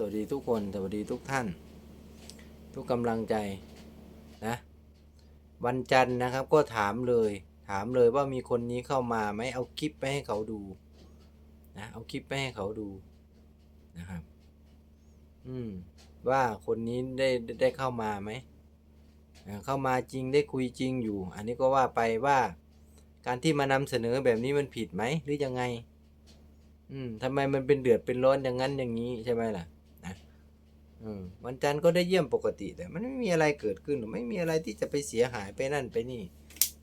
สวัสดีทุกคน สวัสดีทุกท่าน ทุกกำลังใจนะ วันจันทร์นะครับก็ถามเลย ถามเลยว่ามีคนนี้เข้ามาไหมเอาคลิปไปให้เขาดูนะเอาคลิปไปให้เขาดูนะครับ อืม ว่าคนนี้ได้ได้เข้ามาไหมเข้ามาจริงได้คุยจริงอยู่ อันนี้ก็ว่าไปว่าการที่มานำเสนอแบบนี้มันผิดไหมหรือยังไง อืมทำไมมันเป็นเดือดเป็นร้อนอย่างนั้นอย่างนี้ใช่ไหมล่ะ วันจันทร์ก็ได้เยี่ยมปกติ แต่มันไม่มีอะไรเกิดขึ้นหรอไม่มีอะไรที่จะไปเสียหายไปนั่นไปนี่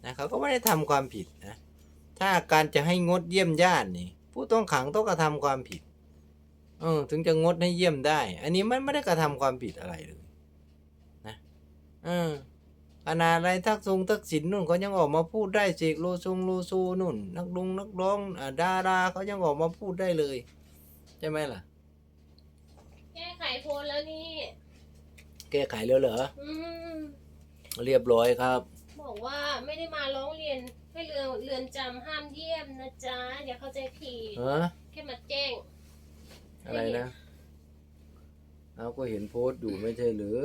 นะเขาก็ไม่ได้ทำความผิดนะถ้าการจะให้งดเยี่ยมญาตินี่ ผู้ต้องขังต้องกระทำความผิดเออถึงจะงดให้เยี่ยมได้ อันนี้มันไม่ได้กระทำความผิดอะไรเลยนะเออขนาดอะไรทักทรงทักษิณนู่นเขายังออกมาพูดได้เสกโลซงโลซูนู่น นักดงนักร้องอ่าดาราเขายังออกมาพูดได้เลย ใช่ไหมล่ะ แก้ไขโพลแล้วนี่ แก้ไขแล้วเหรอ อืม เรียบร้อยครับ บอกว่าไม่ได้มาร้องเรียนให้เรือนเรือนจำห้ามเยี่ยมนะจ๊ะอย่าเข้าใจผิดฮะ แค่มาแจ้ง อะไรนะ เอาก็เห็นโพสต์อยู่ไม่ใช่หรือ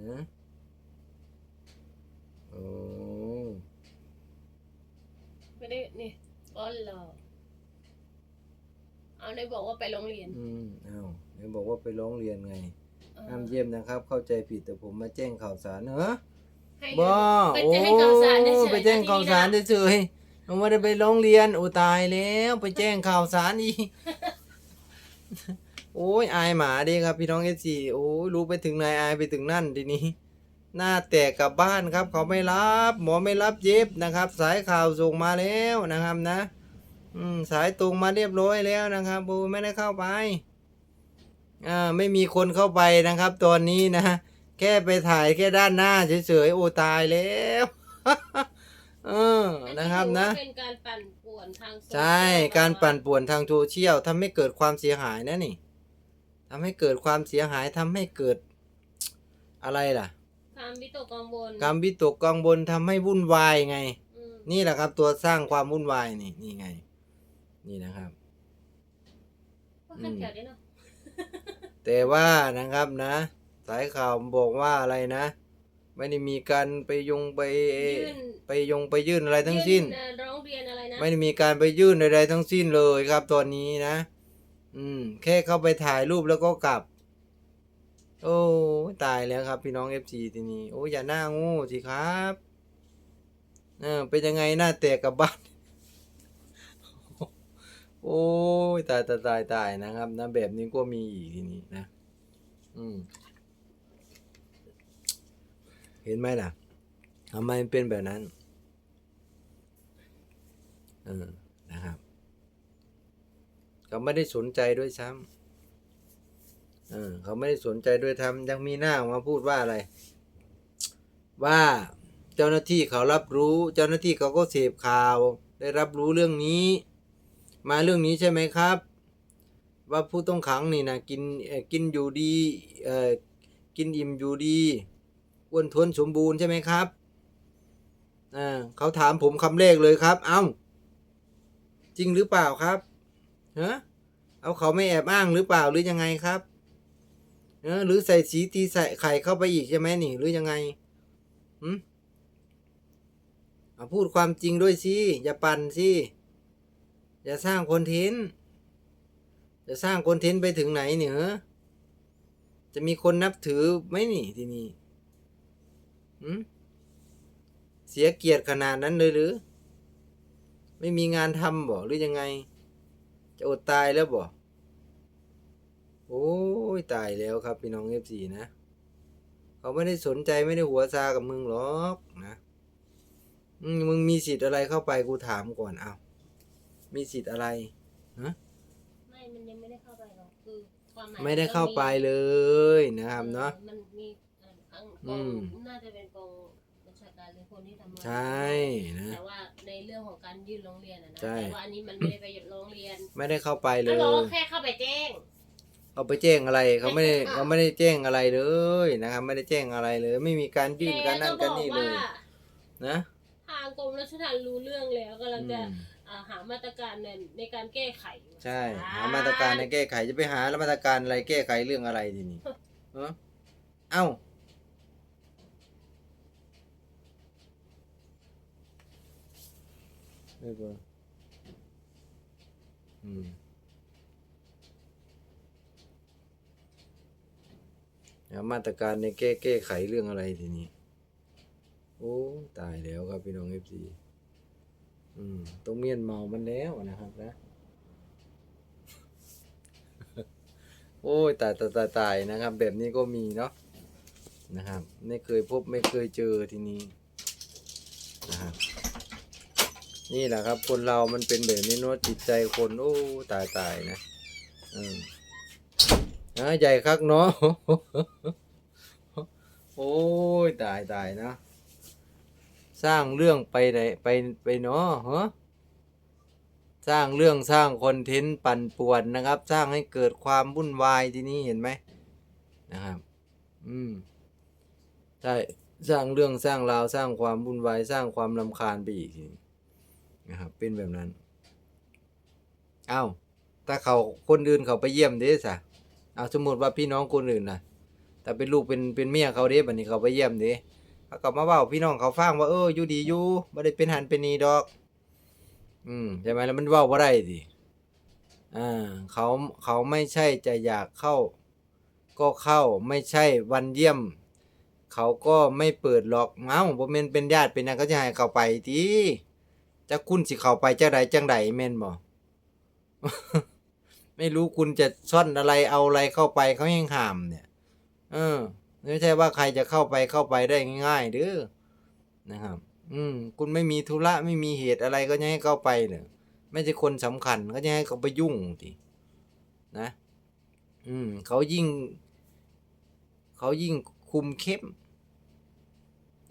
ฮะโอ้ ไม่ได้นี่อ๋อเหรอ เอาได้บอกว่าไปโรงเรียน อืมเอาเดี๋ยวบอกว่าไปร้องเรียนไงเออห้ามเยี่ยมนะครับ เข้าใจผิดแต่ผมมาแจ้งข่าวสารเนอะให้บ้าไปโอ้แจ้งข่าวสารเฉยๆไปแจ้งข่าวสารนะเฉยๆเราไม่ได้ไปร้องเรียนโอ้ตายแล้วไปแจ้งข่าวสารอีกโอ้ยอายหมาดิครับพี่น้องเอซีโอ้ยรู้ไปถึงไหนอายไปถึงนั่นทีนี้ หน้าแตกกลับบ้านครับ เขาไม่รับ หมอไม่รับเย็บนะครับ สายข่าวส่งมาแล้วนะครับนะ อืม สายตรงมาเรียบร้อยแล้วนะครับโอ้ไม่ได้เข้าไปอ่าไม่มีคนเข้าไปนะครับ ตอนนี้นะแค่ไปถ่ายแค่ด้านหน้าเฉยๆโอ้ตายแล้วเอออันะครับนะถือว่าเป็นการปั่นป่วนทางโซเชียลใช่การปั่นป่วนทางโซเชียลทำให้เกิดความเสียหายนะนี่ทำให้เกิดความเสียหายทำให้เกิดอะไรล่ะความวิตกกังวลการวิตกกังวลทำให้วุ่นวายไงอืมนี่แหละครับตัวสร้างความวุ่นวายนี่นี่ไง นี่นะครับก็ขั้นแถวนี้เนาะแต่ว่านะครับนะ สายข่าวบอกว่าอะไรนะ ไม่ได้มีการไปยงไปยื่นไปยงไปยื่นอะไรทั้งสิ้น ยื่เอ่อร้องเรียนอะไรนะไม่ได้มีการไปยื่นใดๆทั้งสิ้นเลยครับตอนนี้นะ อืม แค่เข้าไปถ่ายรูปแล้วก็กลับ โอ้ยตายแล้วครับ พี่น้องเอฟซีทีนี้ โอ้ยอย่าหน้างูสิครับ เออเป็นยังไงหน้าแตกกลับบ้าน โอ้ยตายตายตายตายนะครับนะแบบนี้ก็มีอีกทีนี้นะ อืม เห็นไหมล่ะทำไมเป็นแบบนั้นเออนะครับเขาไม่ได้สนใจด้วยซ้ำเออเขาไม่ได้สนใจด้วยทำยังมีหน้ามาพูดว่าอะไร ว่าเจ้าหน้าที่เขารับรู้ เจ้าหน้าที่เขาก็เสพข่าว ได้รับรู้เรื่องนี้ มาเรื่องนี้ใช่ไหมครับ ว่าผู้ต้องขังนี่นะกินกินอยู่ดีกินอิ่มอยู่ดีอ้วนท้วนสมบูรณ์ใช่ไหมครับอ่าเขาถามผมคำแรกเลยครับ เอ้า จริงหรือเปล่าครับฮะเอาเขาไม่แอบอ้างหรือเปล่าหรือยังไงครับเออหรือใส่สีตีใส่ไข่เข้าไปอีกใช่ไหมนี่ หรือยังไงหืมพูดความจริงด้วยสิ อย่าปั่นสิ อย่าสร้างคอนเทนต์จะสร้างคอนเทนต์ไปถึงไหนเนี่ยเหรอจะมีคนนับถือไหมนี่ที่นี่เสียเกียรติขนาดนั้นเลยหรือ ไม่มีงานทำบ่หรือยังไง จะอดตายแล้วบ่โอ้ยตายแล้วครับพี่น้องเอฟซีนะเขาไม่ได้สนใจไม่ได้หัวซากับมึงหรอกนะมึงมีสิทธิ์อะไรเข้าไปกูถามก่อนเอา มีสิทธิ์อะไร ไม่ มันยังไม่ได้เข้าไปหรอกคือความหมายไม่ได้เข้าไปเลยนะครับเนาะออมันมีเอ่อข้างอืกองม น่าจะเป็นกองบัญชาการหรือคนที่ทำงาน ใช่นะ แต่ว่าในเรื่องของการยื่นร้องเรียนอะนะใช่ แต่ว่าอันนี้มันไม่ได้ไปร้องเรียนไม่ได้เข้าไปเลก็ยรอแค่เข้าไปแจ้ง เขาไปแจ้งอะไรเขาไม่ได้อะเขาไม่ได้แจ้งอะไรเลยนะครับ ไม่ได้แจ้งอะไรเลย ไม่มีการยื่นการนั่นแต่การนี่เลยว่านะ ทางกรมราชทัณฑ์รู้เรื่องแล้วกำลังจะอืม อ่าหามาตรการในในการแก้ไขใช่ หามาตรการในแก้ไขจะไปหาแล้วมาตรการอะไรแก้ไขเรื่องอะไรทีนี้เออเอ้าไม่เบอร์อืมหามาตรการในแก้แก้ไขเรื่องอะไรทีนี้ โอ้ ตายแล้วครับพี่น้องเอฟซี อืมต้องเมียนเมามันแล้วนะครับนะ โอ้ยตายตายตายตายนะครับ แบบนี้ก็มีเนาะนะครับ ไม่เคยพบไม่เคยเจอทีนี้นะครับนี่แหละครับ คนเรามันเป็นแบบนี้เนอะจิตใจคนโอ้ตายตายนะอืมใหญ่คักเนาะโอ้ยตายตายนะ สร้างเรื่องไปไหนไปไปเนาะฮะสร้างเรื่องสร้างคอนเทนต์ปั่นป่วนนะครับ สร้างให้เกิดความวุ่นวายที่นี่เห็นไหมนะครับ อืมใช่สร้างเรื่องสร้างราวสร้างความวุ่นวายสร้างความลำคาญไปอีกทีนะครับ เป็นแบบนั้นเอ้าถ้าเขาคนอื่นเขาไปเยี่ยมเด้สะเอาสมมติว่าพี่น้องคนอื่นนะแต่เป็นลูกเป็นเป็นเมียเขาเด้บัดนี้เขาไปเยี่ยมเด้ เขาก็มาเว้าพี่น้องเขาฟังว่าเอออยู่ดีอยู่ไม่ได้เป็นหันเป็นนีดอก อืมใช่ไหมแล้วมันเว่าบ่ได้ดิอ่าเขาเขาไม่ใช่จะอยากเข้า ก็เข้าไม่ใช่วันเยี่ยม เขาก็ไม่เปิดหรอกเอ้าบ่แม่นเป็นญาติเป็นหยังก็จะให้เขาไปติจะคุณสิเข้าไปจังใดจังใดแม่นบ่ไม่รู้คุณจะซ่อนอะไรเอาอะไรเข้าไปเขายังห้ามเนี่ย เออ ไม่ใช่ว่าใครจะเข้าไปเข้าไปได้ง่ายๆเด้อนะครับ อืม คุณไม่มีธุระไม่มีเหตุอะไรก็จะให้เข้าไปเนี่ยไม่ใช่คนสำคัญก็จะให้เขาไปยุ่งทีนะ อืม เขายิ่ง เขายิ่งคุมเข้ม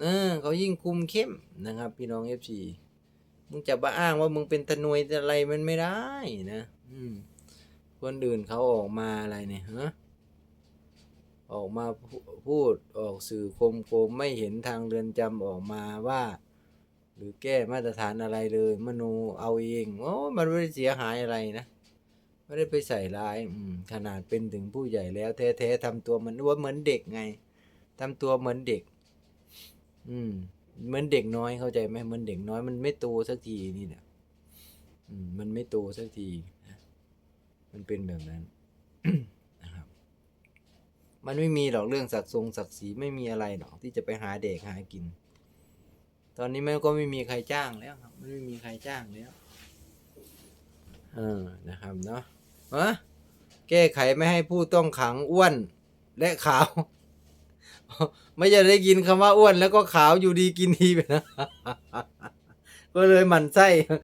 เออเขายิ่งคุมเข้มนะครับ พี่น้องเอฟซีมึงจะมาอ้างว่ามึงเป็นตะนวยอะไรมันไม่ได้นะ อืมคนอื่นเขาออกมาอะไรเนี่ยฮะ ออกมาพูดออกสื่อคมโคมไม่เห็นทางเรือนจำออกมาว่า หรือแก้มาตรฐานอะไรเลย มโนเอาเองโอ้มันไม่ได้เสียหายอะไรนะไม่ได้ไปใส่ร้ายขนาดเป็นถึงผู้ใหญ่แล้ว แท้ๆทำตัวเหมันว่าเหมือนเด็กไงทำตัวเหมือนเด็ก อืม เหมือนเด็กน้อยเข้าใจไหมเหมือนเด็กน้อยมันไม่โตสักทีนี่เนี่ยอืม มันไม่โตสักทีมันเป็นแบบนั้น มันไม่มีหรอกเรื่องศักดิ์ทรงศักดิ์ศรีไม่มีอะไรหรอกที่จะไปหาเด็กหากิน ตอนนี้มันก็ไม่มีใครจ้างแล้วครับไม่มีใครจ้างแล้วเออนะครับเนาะฮะแก้ไขไม่ให้ผู้ต้องขังอ้วนและขาว ไม่จะได้ยินคำว่าอ้วนแล้วก็ขาวอยู่ดีกินดีไปนะก็เลยหมั่นไส้